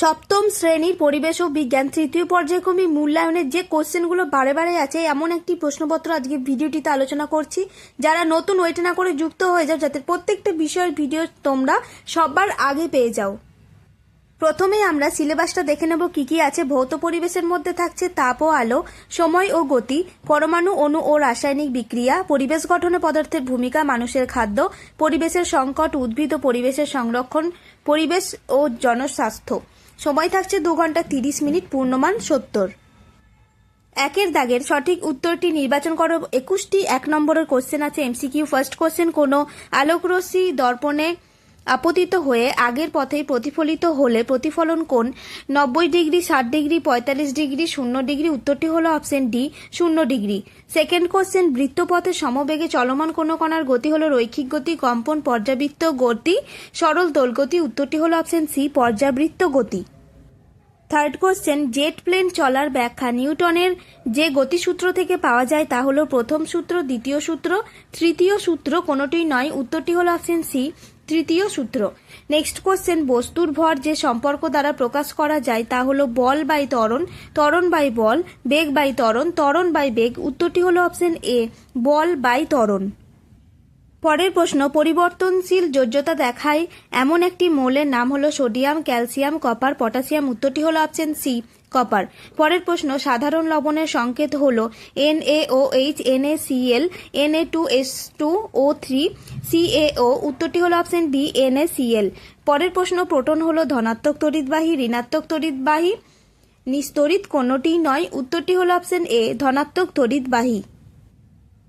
সপ্তম শ্রেণির পরিবেশ ও বিজ্ঞান তৃতীয় পর্যায়ক্রমিক মূল্যায়নের যে কোশ্চেনগুলো বারে বারে আছে, এমন একটি প্রশ্নপত্র আজকে ভিডিওটিতে আলোচনা করছি। যারা নতুন ওয়েট না করে যুক্ত হয়ে যাও, যাতে প্রত্যেকটা বিষয়ের ভিডিও তোমরা সবার আগে পেয়ে যাও। প্রথমে আমরা সিলেবাসটা দেখে নেব কি কি আছে। ভৌত পরিবেশের মধ্যে থাকছে তাপ ও আলো, সময় ও গতি, পরমাণু অণু ও রাসায়নিক বিক্রিয়া, পরিবেশ গঠনে পদার্থের ভূমিকা, মানুষের খাদ্য, পরিবেশের সংকট, উদ্ভিদ ও পরিবেশের সংরক্ষণ, পরিবেশ ও জনস্বাস্থ্য। সময় থাকছে দু ঘণ্টা তিরিশ মিনিট, পূর্ণমান সত্তর। একের দাগের সঠিক উত্তরটি নির্বাচন করো। একুশটি, এক নম্বরের কোশ্চেন আছে এমসিকিউ ফার্স্ট কোশ্চেন কোনো আলোকরশ্মি দর্পণে আপতিত হয়ে আগের পথে প্রতিফলিত হলে প্রতিফলন কোণ নব্বই ডিগ্রি, ষাট ডিগ্রি, পঁয়তাল্লিশ ডিগ্রি, শূন্য ডিগ্রি, উত্তরটি হল অপশন ডি, শূন্য ডিগ্রি। সেকেন্ড কোশ্চেন, বৃত্তপথে সমবেগে চলমান কোনো কণার গতি হল রৈখিক গতি, কম্পন, পর্যাবৃত্ত গতি, সরল দোলগতি উত্তরটি হল অপশন সি, পর্যাবৃত্ত গতি। থার্ড কোশ্চেন, জেট প্লেন চলার ব্যাখ্যা নিউটনের যে গতিসূত্র থেকে পাওয়া যায় তা হল প্রথম সূত্র, দ্বিতীয় সূত্র, তৃতীয় সূত্র কোনোটিই নয়, উত্তরটি হল অপশন সি তৃতীয় সূত্র। নেক্সট কোশ্চেন বস্তুর ভর যে সম্পর্ক দ্বারা প্রকাশ করা যায় তা হলো বল বাই ত্বরণ তরণ বাই বল, বেগ বাই ত্বরণ তরণ বাই বেগ। উত্তরটি হলো অপশন এ বল বাই ত্বরণ। পরের প্রশ্ন, পরিবর্তনশীল যোজ্যতা দেখায় এমন একটি মৌলের নাম হলো সোডিয়াম, ক্যালসিয়াম, কপার, পটাশিয়াম, উত্তরটি হলো অপশন সি, কপার। পরের প্রশ্ন, সাধারণ লবণের সংকেত হল N A O H N A C L N A two S two O three C A O উত্তরটি হলো option B N A C L পরের প্রশ্ন, প্রোটন হলো ধনাত্মক তড়িৎবাহী, ঋণাত্মক তড়িৎবাহী নিস্তরিত কোনোটিই নয়, উত্তরটি হলো অপশন এ ধনাত্মক তড়িৎবাহী।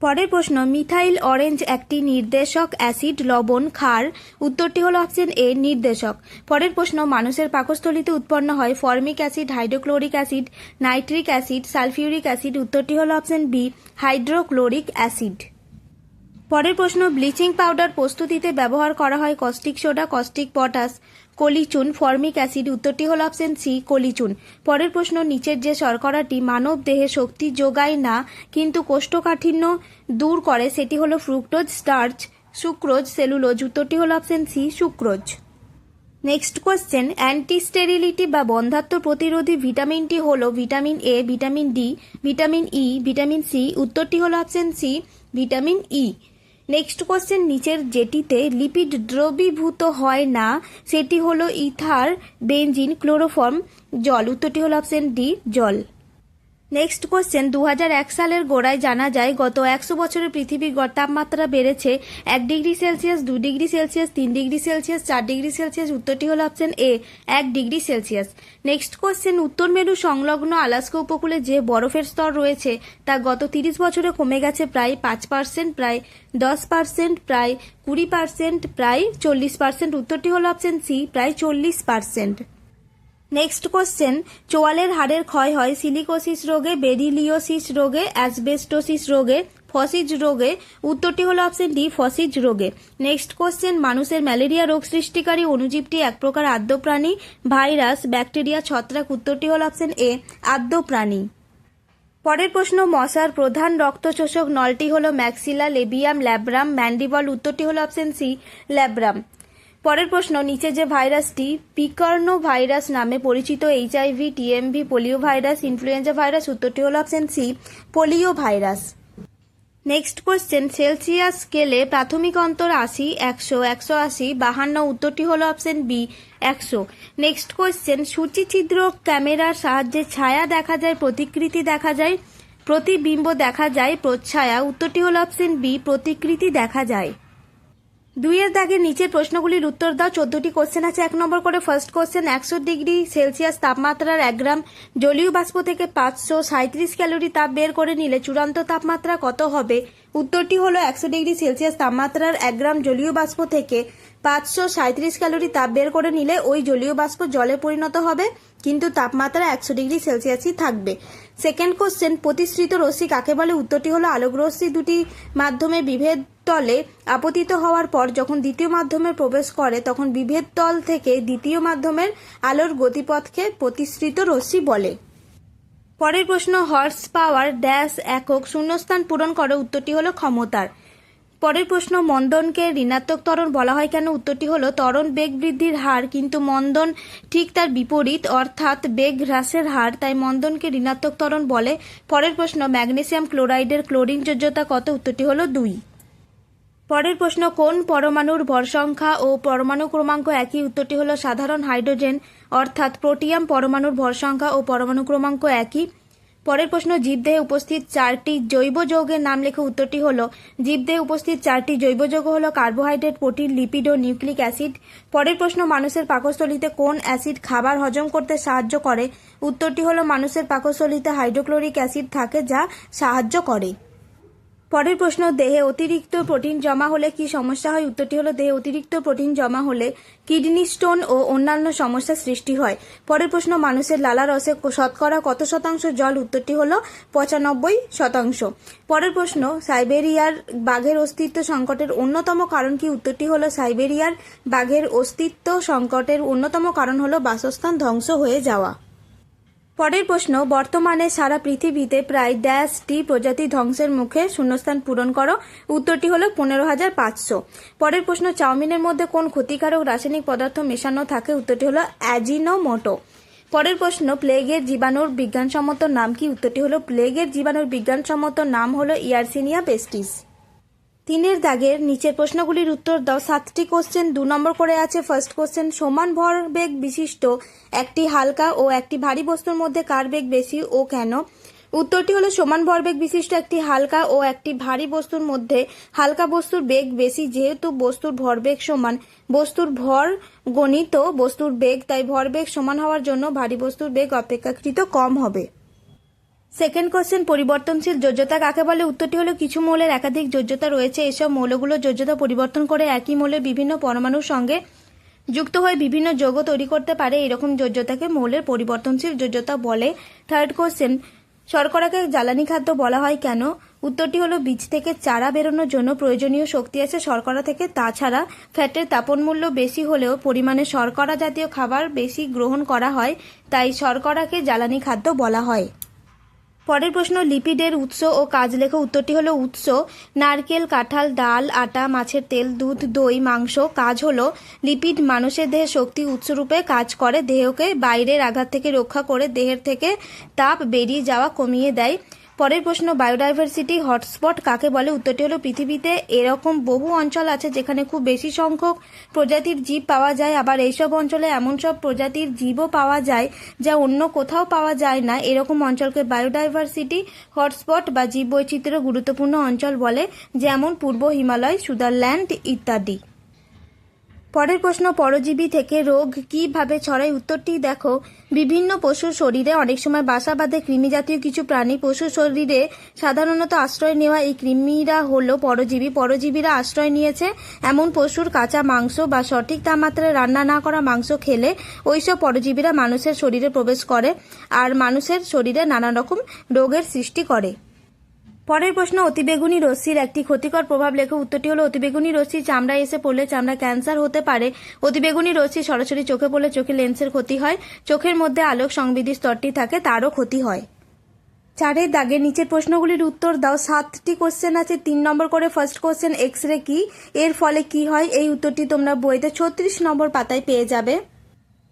পরের প্রশ্ন, মিথাইল অরেঞ্জ একটি নির্দেশক অ্যাসিড, লবণ, ক্ষার। উত্তরটি হল অপশন এ, নির্দেশক। পরের প্রশ্ন, মানুষের পাকস্থলিতে উৎপন্ন হয় formic acid, hydrochloric acid, nitric acid, sulphuric acid. উত্তরটি হল অপশন বি, হাইড্রোক্লোরিক অ্যাসিড। পরের প্রশ্ন, ব্লিচিং পাউডার প্রস্তুতিতে ব্যবহার করা হয় কস্টিক সোডা, কস্টিক পটাশ, কলিচুন, ফর্মিক অ্যাসিড, উত্তরটি হল অপশন সি, কলিচুন। পরের প্রশ্ন, নিচের যে শর্করাটি মানব দেহে শক্তি যোগায় না, কিন্তু কোষ্ঠকাঠিন্য দূর করে, সেটি হলো ফ্রুক্টোজ, স্টার্চ, সুক্রোজ, সেলুলোজ। উত্তরটি হল option C, sucrose. Next question anti sterility বা বন্ধাত্ম প্রতিরোধী ভিটামিনটি হলো vitamin A, vitamin D, vitamin E, vitamin C. উত্তরটি হলো option C, vitamin E. Next question নিচের যেটিতে লিপিড দ্রবীভূত হয় না, সেটি হলো ইথার বেঞ্জিন ক্লোরোফর্ম জল। উত্তরটি হলো অপশন ডি জল। নেক্সট কোশ্চেন দু হাজার এক সালের গোড়ায় জানা যায়, গত একশো বছরে পৃথিবীর গড় তাপমাত্রা বেড়েছে এক ডিগ্রি সেলসিয়াস, দু ডিগ্রি সেলসিয়াস, তিন ডিগ্রি সেলসিয়াস, চার ডিগ্রি সেলসিয়াস, উত্তরটি হল অপশন এ এক ডিগ্রি সেলসিয়াস। নেক্সট কোশ্চেন উত্তর মেরু সংলগ্ন আলাস্কা উপকূলে যে বরফের স্তর রয়েছে, তা গত তিরিশ বছরে কমে গেছে প্রায় পাঁচ পার্সেন্ট প্রায় দশ পার্সেন্ট প্রায় কুড়ি পার্সেন্ট প্রায় চল্লিশ পার্সেন্ট উত্তরটি হল অপশন সি প্রায় চল্লিশ পার্সেন্ট নেক্সট কোশ্চেন চোয়ালের হাড়ের ক্ষয় হয় সিলিকোসিস রোগে, বেরিলিওসিস রোগে অ্যাসবেস্টোসিস রোগে ফসিজ রোগে, উত্তরটি হলো অপশন ডি ফসিজ রোগে। নেক্সট কোশ্চেন মানুষের ম্যালেরিয়া রোগ সৃষ্টিকারী অণুজীবটি এক প্রকার আদ্য প্রাণী ভাইরাস, ব্যাকটেরিয়া, ছত্রাক, উত্তরটি হলো অপশন এ আদ্য প্রাণী পরের প্রশ্ন, মশার প্রধান রক্তশোষক নলটি হলো ম্যাক্সিলা লেবিয়াম ল্যাব্রাম ম্যান্ডিবল উত্তরটি হলো অপশন সি ল্যাব্রাম পরের প্রশ্ন, নিচে যে ভাইরাসটি পিকর্ণ ভাইরাস নামে পরিচিত HIV TMV polio virus influenza virus, উত্তরটি হল option C polio virus next question Celsius স্কেলে প্রাথমিক অন্তর আশি, একশো একশো আশি, বাহান্ন, উত্তরটি হলো অপশন বি একশো। নেক্সট কোশ্চেন সূচিছিদ্র ক্যামেরার সাহায্যে ছায়া দেখা যায়, প্রতিকৃতি দেখা যায়, প্রতিবিম্ব দেখা যায়, প্রচ্ছায়া, উত্তরটি হলো অপশন বি প্রতিকৃতি দেখা যায়। দুইয়ের দাগে নিচের প্রশ্নগুলির উত্তর দাও। চোদ্দটি কোশ্চেন আছে, এক নম্বর করে ফার্স্ট কোশ্চেন একশো ডিগ্রি সেলসিয়াস তাপমাত্রার এক গ্রাম জলীয় বাষ্প থেকে পাঁচশো সাঁত্রিশ ক্যালোরি তাপ বের করে নিলে চূড়ান্ত তাপমাত্রা কত হবে? উত্তরটি হলো একশো ডিগ্রি সেলসিয়াস তাপমাত্রার এক গ্রাম জলীয় বাষ্প থেকে পাঁচশো সাঁত্রিশ ক্যালোরি তাপ বের করে নিলে ওই জলীয় বাষ্প জলে পরিণত হবে, কিন্তু তাপমাত্রা একশো ডিগ্রি সেলসিয়াসই থাকবে। সেকেন্ড কোশ্চেন প্রতিশ্রিত রশ্মি কাকে বলে? উত্তরটি হলো আলোক রশ্মি। দুটি মাধ্যমে বিভেদ তলে আপতিত হওয়ার পর যখন দ্বিতীয় মাধ্যমে প্রবেশ করে, তখন বিভেদ তল থেকে দ্বিতীয় মাধ্যমের আলোর গতিপথকে প্রতিশ্রিত রশ্মি বলে। পরের প্রশ্ন, হর্স পাওয়ার ড্যাশ একক শূন্যস্থান পূরণ করে, উত্তরটি হলো ক্ষমতার। পরের প্রশ্ন, মন্দনকে ঋণাত্মক ত্বরণ বলা হয় কেন? উত্তরটি হলো, ত্বরণ বেগ বৃদ্ধির হার, কিন্তু মন্দন ঠিক তার বিপরীত, অর্থাৎ বেগ হ্রাসের হার, তাই মন্দনকে ঋণাত্মক ত্বরণ বলে। পরের প্রশ্ন, ম্যাগনেসিয়াম ক্লোরাইডের ক্লোরিন যোজ্যতা কত? উত্তরটি হলো দুই। পরের প্রশ্ন, কোন পরমাণুর ভর সংখ্যা ও পরমাণু ক্রমাঙ্ক একই? উত্তরটি হলো সাধারণ হাইড্রোজেন, অর্থাৎ প্রোটিয়াম পরমাণুর ভর সংখ্যা ও পরমাণু ক্রমাঙ্ক একই। পরের প্রশ্ন, জীবদেহে উপস্থিত চারটি জৈব যৌগের নাম লেখে। উত্তরটি হলো, জীবদেহে উপস্থিত চারটি জৈব যৌগ হলো কার্বোহাইড্রেট, প্রোটিন, লিপিড ও নিউক্লিক অ্যাসিড। পরের প্রশ্ন, মানুষের পাকস্থলিতে কোন অ্যাসিড খাবার হজম করতে সাহায্য করে? উত্তরটি হলো, মানুষের পাকস্থলিতে হাইড্রোক্লোরিক অ্যাসিড থাকে যা সাহায্য করে। পরের প্রশ্ন, দেহে অতিরিক্ত প্রোটিন জমা হলে কি সমস্যা হয়? উত্তরটি হলো, দেহে অতিরিক্ত প্রোটিন জমা হলে কিডনি স্টোন ও অন্যান্য সমস্যার সৃষ্টি হয়। পরের প্রশ্ন, মানুষের লালা রসে শতকরা কত শতাংশ জল? উত্তরটি হলো, পঁচানব্বই শতাংশ। পরের প্রশ্ন, সাইবেরিয়ার বাঘের অস্তিত্ব সংকটের অন্যতম কারণ কি? উত্তরটি হলো, সাইবেরিয়ার বাঘের অস্তিত্ব সংকটের অন্যতম কারণ হলো বাসস্থান ধ্বংস হয়ে যাওয়া। পরের প্রশ্ন, বর্তমানে সারা পৃথিবীতে প্রায় ড্যাশ টি প্রজাতি ধ্বংসের মুখে শূন্যস্থান পূরণ করো। উত্তরটি হলো পনেরো হাজার পাঁচশো। পরের প্রশ্ন, চাউমিনের মধ্যে কোন ক্ষতিকারক রাসায়নিক পদার্থ মেশানো থাকে? উত্তরটি হলো অ্যাজিনোমোটো। পরের প্রশ্ন, প্লেগের জীবাণুর বিজ্ঞানসম্মত নাম কি? উত্তরটি হলো প্লেগের জীবাণুর বিজ্ঞানসম্মত নাম হলো ইয়ারসিনিয়া পেস্টিস। তিনের দাগের নিচের প্রশ্নগুলির উত্তর দাও। সাতটি কোশ্চেন দু নম্বর করে আছে। ফার্স্ট কোশ্চেন সমান ভরবেগ বিশিষ্ট, একটি হালকা ও একটি ভারী বস্তুর মধ্যে কার বেগ বেশি ও কেন? উত্তরটি হলো সমান ভরবেগ বিশিষ্ট, একটি হালকা ও একটি ভারী বস্তুর মধ্যে হালকা বস্তুর বেগ বেশি, যেহেতু বস্তুর ভরবেগ সমান। বস্তুর ভর গণিত বস্তুর বেগ, তাই ভরবেগ সমান হওয়ার জন্য ভারী বস্তুর বেগ অপেক্ষাকৃত কম হবে। সেকেন্ড কোশ্চেন পরিবর্তনশীল যোজ্যতা কাকে বলে? উত্তরটি হলো, কিছু মৌলের একাধিক যোজ্যতা রয়েছে। এসব মৌলগুলো যোজ্যতা পরিবর্তন করে একই মৌলের বিভিন্ন পরমাণুর সঙ্গে যুক্ত হয়ে বিভিন্ন যৌগ তৈরি করতে পারে। এরকম যোজ্যতাকে মৌলের পরিবর্তনশীল যোজ্যতা বলে। থার্ড কোশ্চেন শর্করাকে জ্বালানি খাদ্য বলা হয় কেন? উত্তরটি হলো, বীজ থেকে চারা বেরোনোর জন্য প্রয়োজনীয় শক্তি আছে। শর্করা থেকে তাছাড়া ফ্যাটের তাপন মূল্য বেশি হলেও পরিমাণে শর্করা জাতীয় খাবার বেশি গ্রহণ করা হয়। তাই শর্করাকে জ্বালানি খাদ্য বলা হয়। পরের প্রশ্ন, লিপিডের উৎস ও কাজ লেখো উত্তরটি হলো উৎস। নারকেল, কাঁঠাল, ডাল, আটা, মাছের তেল, দুধ, দই, মাংস, কাজ হলো লিপিড মানুষের দেহে শক্তি উৎসরূপে কাজ করে। দেহকে বাইরের আঘাত থেকে রক্ষা করে, দেহের থেকে তাপ বেরিয়ে যাওয়া কমিয়ে দেয়। পরের প্রশ্ন বায়োডাইভার্সিটি হটস্পট কাকে বলে? উত্তরটি হলো, পৃথিবীতে এরকম বহু অঞ্চল আছে যেখানে খুব বেশি সংখ্যক প্রজাতির জীব পাওয়া যায়। আবার এইসব অঞ্চলে এমন সব প্রজাতির জীবও পাওয়া যায় যা অন্য কোথাও পাওয়া যায় না। এরকম অঞ্চলকে বায়োডাইভার্সিটি হটস্পট বা জীববৈচিত্র্য গুরুত্বপূর্ণ অঞ্চল বলে, যেমন পূর্ব হিমালয়, সুদারল্যান্ড ইত্যাদি। পরের প্রশ্ন, পরজীবী থেকে রোগ কীভাবে ছড়ায়? উত্তরটি দেখো, বিভিন্ন পশুর শরীরে অনেক সময় বাসা বাঁধে কৃমি জাতীয় কিছু প্রাণী। পশুর শরীরে সাধারণত আশ্রয় নেওয়া এই কৃমিরা হলো পরজীবী। পরজীবীরা আশ্রয় নিয়েছে এমন পশুর কাঁচা মাংস বা সঠিক তাপমাত্রায় রান্না না করা মাংস খেলে ওইসব পরজীবীরা মানুষের শরীরে প্রবেশ করে আর মানুষের শরীরে নানা রকম রোগের সৃষ্টি করে। পরের প্রশ্ন, অতিবেগুনি রশ্মির একটি ক্ষতিকর প্রভাব লেখো। উত্তরটি হলো, অতিবেগুনি রশ্মি চামড়ায় এসে পড়লে চামড়া ক্যান্সার হতে পারে। অতিবেগুনি রশ্মি সরাসরি চোখে পড়লে চোখে লেন্সের ক্ষতি হয়। চোখের মধ্যে আলোক সংবিধি স্তরটি থাকে, তারও ক্ষতি হয়। চারের দাগের নিচের প্রশ্নগুলির উত্তর দাও। সাতটি কোশ্চেন আছে, তিন নম্বর করে ফার্স্ট কোশ্চেন এক্স রে কি? এর ফলে কি হয়? এই উত্তরটি তোমরা বইতে ছত্রিশ নম্বর পাতায় পেয়ে যাবে।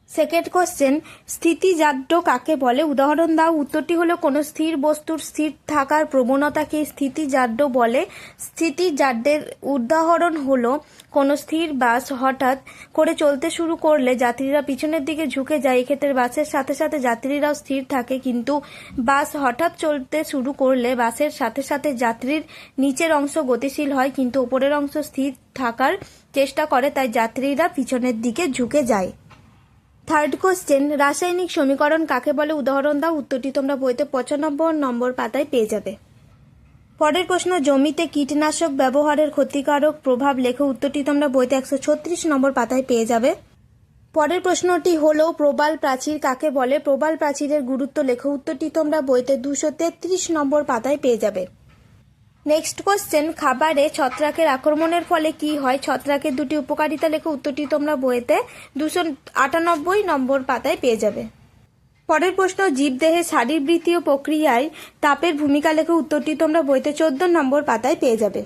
সেকেন্ড কোশ্চেন স্থিতিজাড্য কাকে বলে? উদাহরণ দাও, উত্তরটি হলো কোনো স্থির বস্তুর স্থির থাকার প্রবণতাকে স্থিতিজাড্য বলে। স্থিতিজাড্যের উদাহরণ হলো কোনো স্থির বাস হঠাৎ করে চলতে শুরু করলে যাত্রীরা পিছনের দিকে ঝুঁকে যায়, এক্ষেত্রে বাসের সাথে সাথে যাত্রীরাও স্থির থাকে। কিন্তু বাস হঠাৎ চলতে শুরু করলে বাসের সাথে সাথে যাত্রীর নিচের অংশ গতিশীল হয়, কিন্তু উপরের অংশ স্থির থাকার চেষ্টা করে, তাই যাত্রীরা পিছনের দিকে ঝুঁকে যায়। থার্ড কোশ্চেন রাসায়নিক সমীকরণ কাকে বলে? উদাহরণ দাও, উত্তরটি তোমরা বইতে পঁচানব্বই নম্বর পাতায় পেয়ে যাবে। পরের প্রশ্ন, জমিতে কীটনাশক ব্যবহারের ক্ষতিকারক প্রভাব লেখো, উত্তরটি তোমরা বইতে একশো ছত্রিশ নম্বর পাতায় পেয়ে যাবে। পরের প্রশ্নটি হলো, প্রবাল প্রাচীর কাকে বলে? প্রবাল প্রাচীরের গুরুত্ব লেখো, উত্তরটি তোমরা বইতে দুশো তেত্রিশ নম্বর পাতায় পেয়ে যাবে। নেক্সট কোশ্চেন খাবারে ছত্রাকের আক্রমণের ফলে কি হয়? ছত্রাকের দুটি উপকারিতা লেখো, উত্তরটি তোমরা বইতে দুশো আটানব্বই নম্বর পাতায় পেয়ে যাবে। পরের প্রশ্ন, জীবদেহে শারীরবৃত্তীয় প্রক্রিয়ায় তাপের ভূমিকা লেখো, উত্তরটি তোমরা বইতে চোদ্দ নম্বর পাতায় পেয়ে যাবে।